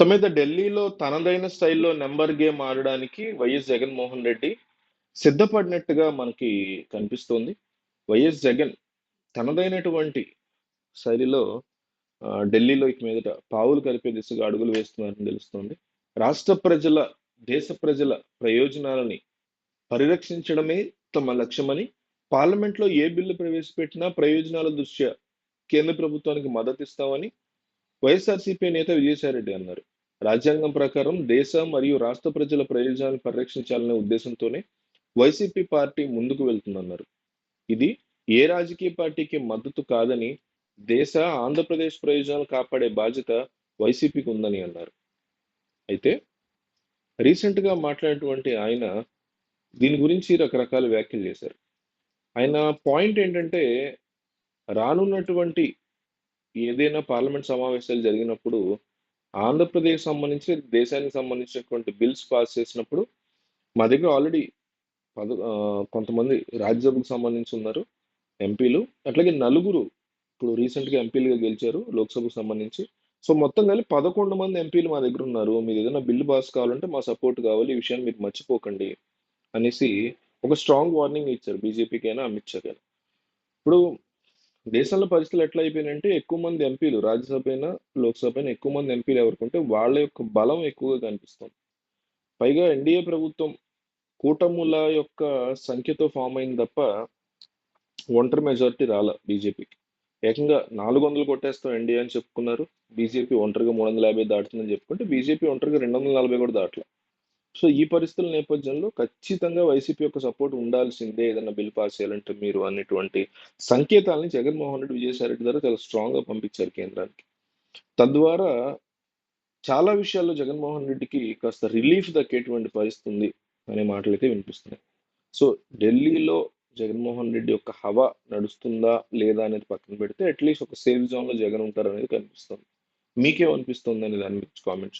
మొత్తం మీద ఢిల్లీలో తనదైన స్టైల్‌లో నెంబర్ గేమ్ ఆడడానికి వైఎస్ జగన్మోహన్ రెడ్డి సిద్ధపడినట్టుగా మనకి కనిపిస్తోంది. వైఎస్ జగన్ తనదైనటువంటి శైలిలో ఢిల్లీలో ఇక మీదట పావులు కలిపే దిశగా అడుగులు వేస్తున్నారని తెలుస్తోంది. రాష్ట్ర ప్రజల, దేశ ప్రజల ప్రయోజనాలని పరిరక్షించడమే తమ లక్ష్యమని, పార్లమెంట్‌లో ఏ బిల్లు ప్రవేశపెట్టినా ప్రయోజనాల దృష్ట్యా కేంద్ర ప్రభుత్వానికి మద్దతిస్తామని వైఎస్ఆర్‌సీపీ నేత విజయసాయిరెడ్డి అన్నారు. రాజ్యాంగం ప్రకారం దేశ మరియు రాష్ట్ర ప్రజల ప్రయోజనాలను పరిరక్షించాలనే ఉద్దేశంతోనే వైసీపీ పార్టీ ముందుకు వెళ్తుందన్నారు. ఇది ఏ రాజకీయ పార్టీకి మద్దతు కాదని, దేశ, ఆంధ్రప్రదేశ్ ప్రయోజనాలు కాపాడే బాధ్యత వైసీపీకి ఉందని అన్నారు. అయితే రీసెంట్‌గా మాట్లాడినటువంటి ఆయన దీని గురించి రకరకాల వ్యాఖ్యలు చేశారు. ఆయన పాయింట్ ఏంటంటే రానున్నటువంటి ఏదైనా పార్లమెంట్ సమావేశాలు జరిగినప్పుడు ఆంధ్రప్రదేశ్ సంబంధించి, దేశానికి సంబంధించినటువంటి బిల్స్ పాస్ చేసినప్పుడు మా దగ్గర ఆల్రెడీ పద కొంతమంది రాజ్యసభకు సంబంధించి ఉన్నారు ఎంపీలు. అట్లాగే నలుగురు ఇప్పుడు రీసెంట్‌గా ఎంపీలుగా గెలిచారు లోక్‌సభకు సంబంధించి. సో, మొత్తం కలిపి 11 మంది ఎంపీలు మా దగ్గర ఉన్నారు. మీరు ఏదైనా బిల్లు పాస్ కావాలంటే మా సపోర్ట్ కావాలి. ఈ విషయాన్ని మీరు మర్చిపోకండి అనేసి ఒక స్ట్రాంగ్ వార్నింగ్ ఇచ్చారు బీజేపీకైనా, అమిత్ షా ఇప్పుడు దేశంలో పరిస్థితులు ఎట్లా అయిపోయినాయంటే ఎక్కువ మంది ఎంపీలు రాజ్యసభ అయినా, లోక్‌సభ అయినా ఎక్కువ మంది ఎంపీలు ఎవరుకుంటే వాళ్ళ యొక్క బలం ఎక్కువగా కనిపిస్తుంది. పైగా ఎన్డీఏ ప్రభుత్వం కూటముల యొక్క సంఖ్యతో ఫామ్ అయింది తప్ప ఒంటరి మెజారిటీ రాల బీజేపీకి. ఏకంగా 400 కొట్టేస్తాం ఎన్డీఏ అని చెప్పుకున్నారు. బీజేపీ ఒంటరిగా 350 దాటుతుందని చెప్పుకుంటే బీజేపీ ఒంటరిగా 240 కూడా దాటలా. సో, ఈ పరిస్థితుల నేపథ్యంలో ఖచ్చితంగా వైసీపీ యొక్క సపోర్ట్ ఉండాల్సిందే ఏదైనా బిల్ పాస్ చేయాలంటే మీరు అనేటువంటి సంకేతాల్ని జగన్మోహన్ రెడ్డి, విజయసాయిరెడ్డి ద్వారా చాలా స్ట్రాంగ్‌గా పంపించారు కేంద్రానికి. తద్వారా చాలా విషయాల్లో జగన్మోహన్ రెడ్డికి కాస్త రిలీఫ్ దక్కేటువంటి పరిస్థితి ఉంది అనే మాటలైతే వినిపిస్తున్నాయి. సో, ఢిల్లీలో జగన్మోహన్ రెడ్డి యొక్క హవా నడుస్తుందా? లేదా? అనేది పక్కన పెడితే అట్‌లీస్ట్ ఒక సేఫ్ జోన్‌లో జగన్ ఉంటారనేది కనిపిస్తుంది. మీకేమనిపిస్తుంది అనే దాని గురించి కామెంట్